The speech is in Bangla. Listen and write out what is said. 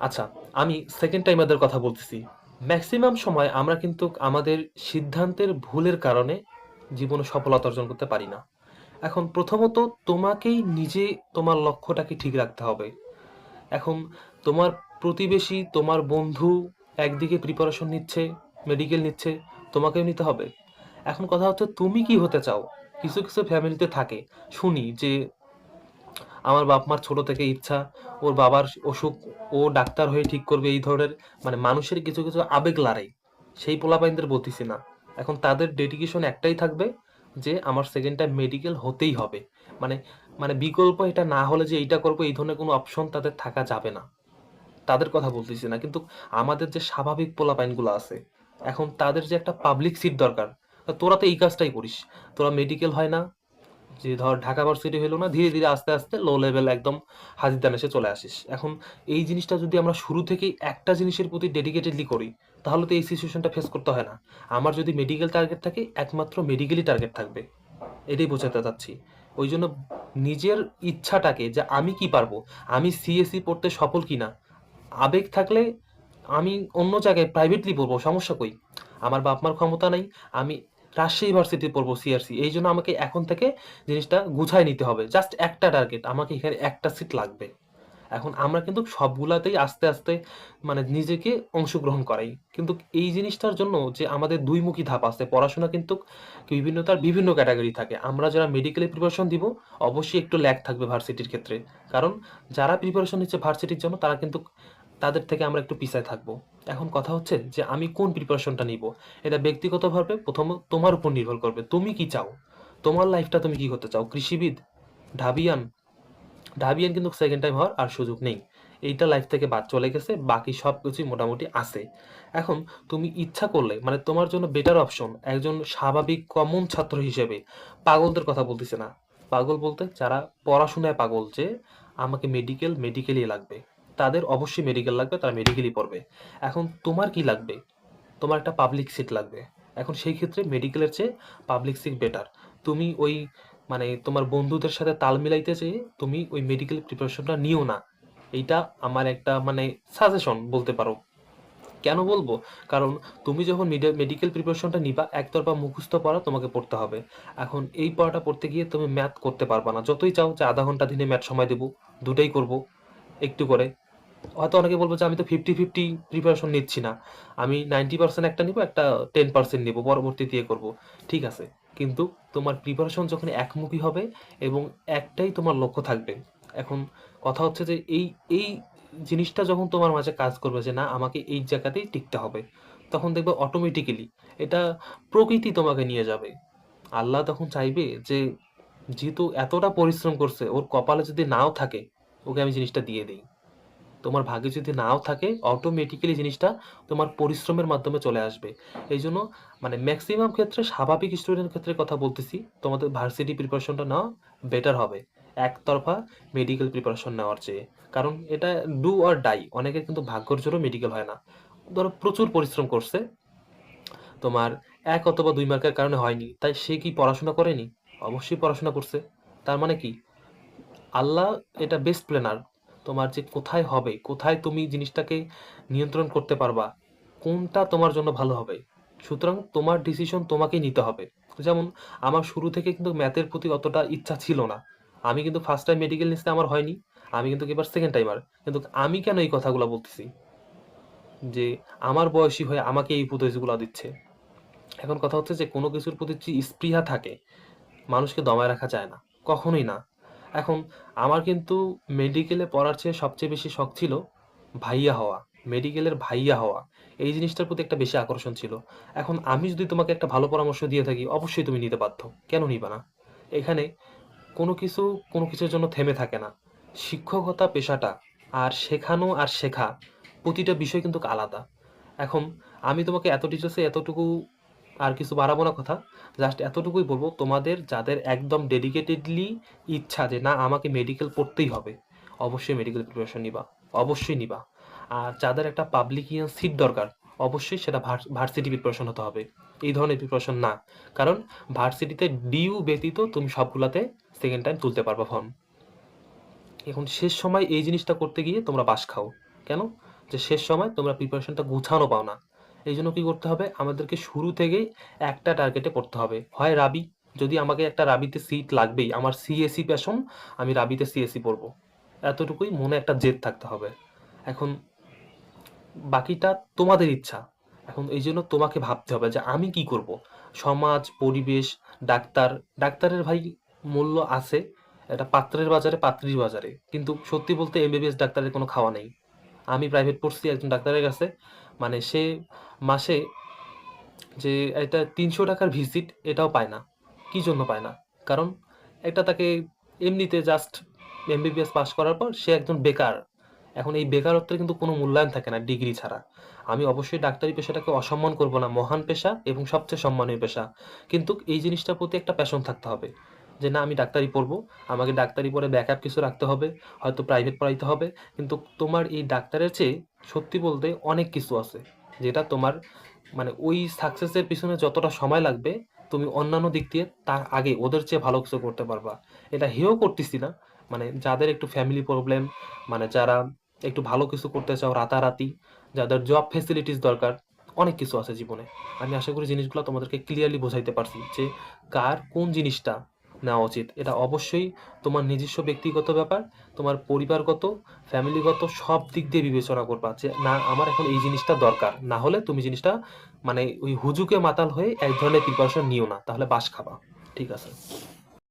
আচ্ছা আমি সেকেন্ড টাইমারদের কথা বলতেছি। ম্যাক্সিমাম সময় আমরা কিন্তু আমাদের সিদ্ধান্তের ভুলের কারণে জীবনে সফলতা অর্জন করতে পারি না। এখন প্রথমত তোমাকেই নিজে তোমার লক্ষ্যটাকে ঠিক রাখতে হবে। এখন তোমার প্রতিবেশী, তোমার বন্ধু একদিকে প্রিপারেশন নিচ্ছে মেডিকেল নিচ্ছে, তোমাকেও নিতে হবে। এখন কথা হচ্ছে তুমি কি হতে চাও? কিছু কিছু ফ্যামিলিতে থাকে। শুনি যে আমার বাপ মার ছোট থেকে ইচ্ছা, ওর বাবার অসুখ, ও ডাক্তার হয়ে ঠিক করবে এই ধরনের মানে মানুষের কিছু কিছু আবেগ লড়াই, সেই পোলাপাইনদের বলতেছি না। এখন তাদের ডেডিকেশন একটাই থাকবে যে আমার সেকেন্ড টাইম মেডিকেল হতেই হবে। মানে মানে বিকল্প এটা না হলে যে এইটা করব, এই ধরনের কোনো অপশন তাদের থাকা যাবে না। তাদের কথা বলতেছি না, কিন্তু আমাদের যে স্বাভাবিক পোলাপাইনগুলো আছে, এখন তাদের যে একটা পাবলিক সিট দরকার তোরা তো এই কাজটাই করিস। তোরা মেডিকেল হয় না যে ধর ঢাকা ভার্সিটি হলো না, ধীরে ধীরে আস্তে আস্তে লো লেভেল একদম হাজির হাজিদান এসে চলে আসিস। এখন এই জিনিসটা যদি আমরা শুরু থেকেই একটা জিনিসের প্রতি ডেডিকেটেডলি করি, তাহলে তো এই সিচুয়েশনটা ফেস করতে হয় না। আমার যদি মেডিকেল টার্গেট থাকে, একমাত্র মেডিকেলই টার্গেট থাকবে। এটাই বোঝাতে চাচ্ছি। ওই জন্য নিজের ইচ্ছাটাকে যে আমি কি পারব, আমি সিএসসি পড়তে সফল কিনা, আবেগ থাকলে আমি অন্য জায়গায় প্রাইভেটলি পড়ব সমস্যা কই? আমার বাপ মার ক্ষমতা নাই, আমি রাজশাহী ইউনিভার্সিটি পড়ব সিআরসি এই জন্য আমাকে এখন থেকে জিনিসটা গুছায় নিতে হবে। জাস্ট একটা টার্গেট আমাকে এখানে একটা সিট লাগবে। এখন আমরা কিন্তু সবগুলাতেই আস্তে আস্তে মানে নিজেকে অংশগ্রহণ করাই। কিন্তু এই জিনিসটার জন্য যে আমাদের দুইমুখী ধাপ আছে, পড়াশোনা কিন্তু বিভিন্নতার বিভিন্ন ক্যাটাগরি থাকে। আমরা যারা মেডিকেলে প্রিপারেশন দিব, অবশ্যই একটু ল্যাগ থাকবে ভার্সিটির ক্ষেত্রে। কারণ যারা প্রিপারেশন নিচ্ছে ভার্সিটির জন্য, তারা কিন্তু তাদের থেকে আমরা একটু পিছায় থাকব। এখন কথা হচ্ছে যে আমি কোন প্রিপারেশনটা নিব? এটা ব্যক্তিগতভাবে প্রথম তোমার উপর নির্ভর করবে। তুমি কি চাও? তোমার লাইফটা তুমি কি করতে চাও? কৃষিবিদ, ঢাবিয়ান ঢাবিয়ান কিন্তু সেকেন্ড টাইম হওয়ার আর সুযোগ নেই। এইটা লাইফ থেকে বাদ চলে গেছে, বাকি সব কিছুই মোটামুটি আছে। এখন তুমি ইচ্ছা করলে মানে তোমার জন্য বেটার অপশন একজন স্বাভাবিক কমন ছাত্র হিসেবে, পাগলদের কথা বলতেছে না। পাগল বলতে যারা পড়াশোনায় পাগল যে, আমাকে মেডিকেল মেডিকেলই লাগবে। তাদের অবশ্যই মেডিকেল লাগবে, তারা মেডিকেলই পড়বে। এখন তোমার কি লাগবে? তোমার একটা পাবলিক সিট লাগবে। এখন সেই ক্ষেত্রে মেডিকেলের চেয়ে পাবলিক সিট বেটার তুমি ওই মানে তোমার বন্ধুদের সাথে তাল মিলাইতে চেয়ে তুমি ওই মেডিকেল প্রিপারেশনটা নিও না। এইটা আমার একটা মানে সাজেশন বলতে পারো। কেন বলব? কারণ তুমি যখন মেডিকেল প্রিপারেশনটা নিবা, একতরফা মুখস্থ পড়া তোমাকে পড়তে হবে। এখন এই পড়াটা পড়তে গিয়ে তুমি ম্যাথ করতে পারবা না। যতই চাও যে আধা ঘণ্টা দিনে ম্যাথ সময় দেবো, দুটাই করব, একটু করে। হয়তো অনেকে বলব যে আমি তো ফিফটি ফিফটি প্রিপারেশন নিচ্ছি না। আমি নাইনটি পার্সেন্ট একটা নিব, একটা টেন পার্সেন্ট নিব, পরবর্তীতে ইয়ে করব। ঠিক আছে। কিন্তু তোমার প্রিপারেশন যখন একমুখী হবে এবং একটাই তোমার লক্ষ্য থাকবে। এখন কথা হচ্ছে যে এই এই জিনিসটা যখন তোমার মাঝে কাজ করবে যে না, আমাকে এই জায়গাতেই টিকতে হবে, তখন দেখবে অটোমেটিক্যালি এটা প্রকৃতি তোমাকে নিয়ে যাবে। আল্লাহ তখন চাইবে যে যেহেতু এতটা পরিশ্রম করছে, ওর কপালে যদি নাও থাকে, ওকে আমি জিনিসটা দিয়ে দিই। তোমার ভাগ্যে যদি নাও থাকে অটোমেটিক্যালি জিনিসটা তোমার পরিশ্রমের মাধ্যমে চলে আসবে। এই জন্য মানে ম্যাক্সিমাম ক্ষেত্রে স্বাভাবিক স্টুডেন্টের ক্ষেত্রে কথা বলতেছি, তোমাদের ভার্সিটি প্রিপারেশনটা নেওয়া বেটার হবে। একতরফা মেডিকেল প্রিপারেশন নেওয়ার চেয়ে। কারণ এটা ডু আর ডাই অনেকের কিন্তু ভাগ্যর জন্য মেডিকেল হয় না। ধরো প্রচুর পরিশ্রম করছে, তোমার এক অথবা দুই মার্কের কারণে হয়নি, তাই সে কি পড়াশোনা করেনি? অবশ্যই পড়াশোনা করছে। তার মানে কি? আল্লাহ এটা বেস্ট প্ল্যানার তোমার যে কোথায় হবে, কোথায় তুমি জিনিসটাকে নিয়ন্ত্রণ করতে পারবা, কোনটা তোমার জন্য ভালো হবে? সুতরাং তোমার ডিসিশন তোমাকেই নিতে হবে। যেমন আমার শুরু থেকে কিন্তু ম্যাথের প্রতি অতটা ইচ্ছা ছিল না। আমি কিন্তু ফার্স্ট টাইম মেডিকেল নিতে আমার হয়নি, আমি কিন্তু এবার সেকেন্ড টাইমার কিন্তু আমি কেন এই কথাগুলো বলতেছি? যে আমার বয়সী হয়ে আমাকে এই উপদেশগুলো দিচ্ছে। এখন কথা হচ্ছে যে কোনো কিছুর প্রতি যে স্পৃহা থাকে, মানুষকে দমায় রাখা যায় না। কখনোই না। এখন আমার কিন্তু মেডিকেলে পড়ার চেয়ে সবচেয়ে বেশি শখ ছিল ভাইয়া হওয়া মেডিকেলের ভাইয়া হওয়া। এই জিনিসটার প্রতি একটা বেশি আকর্ষণ ছিল। এখন আমি যদি তোমাকে একটা ভালো পরামর্শ দিয়ে থাকি, অবশ্যই তুমি নিতে বাধ্য। কেন নিবা না? এখানে কোনো কিছু, কোনো কিছুর জন্য থেমে থাকে না। শিক্ষকতা পেশাটা আর শেখানো আর শেখা প্রতিটা বিষয় কিন্তু আলাদা। এখন আমি তোমাকে এত টিচার্সে এতটুকু আর কিছু বাড়াবো না কথা। জাস্ট এতটুকুই বলব, তোমাদের যাদের একদম ডেডিকেটেডলি ইচ্ছা যে না, আমাকে মেডিকেল পড়তেই হবে, অবশ্যই মেডিকেল প্রিপারেশন নিবা, অবশ্যই নিবা। আর যাদের একটা পাবলিকিয়ান সিট দরকার, অবশ্যই সেটা ভার্সিটি প্রিপারেশন হতে হবে। এই ধরনের প্রিপারেশন না। কারণ ভার্সিটিতে ডিউ ব্যতীত তুমি সবগুলাতে সেকেন্ড টাইম তুলতে পারবা ফর্ম এখন শেষ সময় এই জিনিসটা করতে গিয়ে তোমরা বাস খাও। কেন? যে শেষ সময় তোমরা প্রিপারেশনটা গুছানো পাও না। এই জন্য কী করতে হবে? আমাদেরকে শুরু থেকেই একটা টার্গেটে পড়তে হবে। হয় রাবি, যদি আমাকে একটা রাবিতে সিট লাগবেই, আমার সিএসি প্যাশন আমি রাবিতে সিএসি পড়ব। এতটুকুই মনে একটা জেদ থাকতে হবে। এখন বাকিটা তোমাদের ইচ্ছা। এখন এই জন্য তোমাকে ভাবতে হবে যে আমি কি করব? সমাজ, পরিবেশ, ডাক্তার, ডাক্তারের ভাই মূল্য আছে, এটা পাত্রের বাজারে, পাত্রীর বাজারে। কিন্তু সত্যি বলতে এমবিবিএস ডাক্তারের কোনো খাওয়া নেই। আমি প্রাইভেট পড়ছি, একজন ডাক্তারের কাছে। মানে সে মাসে যে এটা তিনশো টাকার ভিজিট এটাও পায় না। কি জন্য পায় না? কারণ এটা তাকে এমনিতে জাস্ট এমবিবিএস পাস করার পর সে একজন বেকার। এখন এই বেকারত্বের কিন্তু কোনো মূল্যায়ন থাকে না ডিগ্রি ছাড়া। আমি অবশ্যই ডাক্তারি পেশাটাকে অসম্মান করব না, মহান পেশা এবং সবচেয়ে সম্মানীয় পেশা। কিন্তু এই জিনিসটার প্রতি একটা প্যাশন থাকতে হবে। যে না, আমি ডাক্তারি পড়ব। আমাকে ডাক্তারি পড়ে ব্যাকআপ কিছু রাখতে হবে, হয়তো প্রাইভেট পড়াইতে হবে। কিন্তু তোমার এই ডাক্তারের চেয়ে সত্যি বলতে অনেক কিছু আছে, যেটা তোমার মানে ওই সাকসেসের পিছনে যতটা সময় লাগবে, তুমি অন্যান্য দিক দিয়ে তার আগে ওদের চেয়ে ভালো কিছু করতে পারবা। এটা হেও করতেছি না মানে যাদের একটু ফ্যামিলি প্রবলেম মানে যারা একটু ভালো কিছু করতে চাও রাতারাতি, যাদের জব ফেসিলিটিস দরকার, অনেক কিছু আছে জীবনে। আমি আশা করি জিনিসগুলো তোমাদেরকে ক্লিয়ারলি বোঝাইতে পারছি যে কার কোন জিনিসটা নেওয়া উচিত। এটা অবশ্যই তোমার নিজস্ব ব্যক্তিগত ব্যাপার, তোমার পরিবারগত ফ্যামিলিগত সব দিক দিয়ে বিবেচনা করবা যে, না, আমার এখন এই জিনিসটা দরকার। না হলে তুমি জিনিসটা মানে ওই হুজুকে মাতাল হয়ে এক ধরনের প্রিপারেশন নিও না। তাহলে বাস খাবা। ঠিক আছে?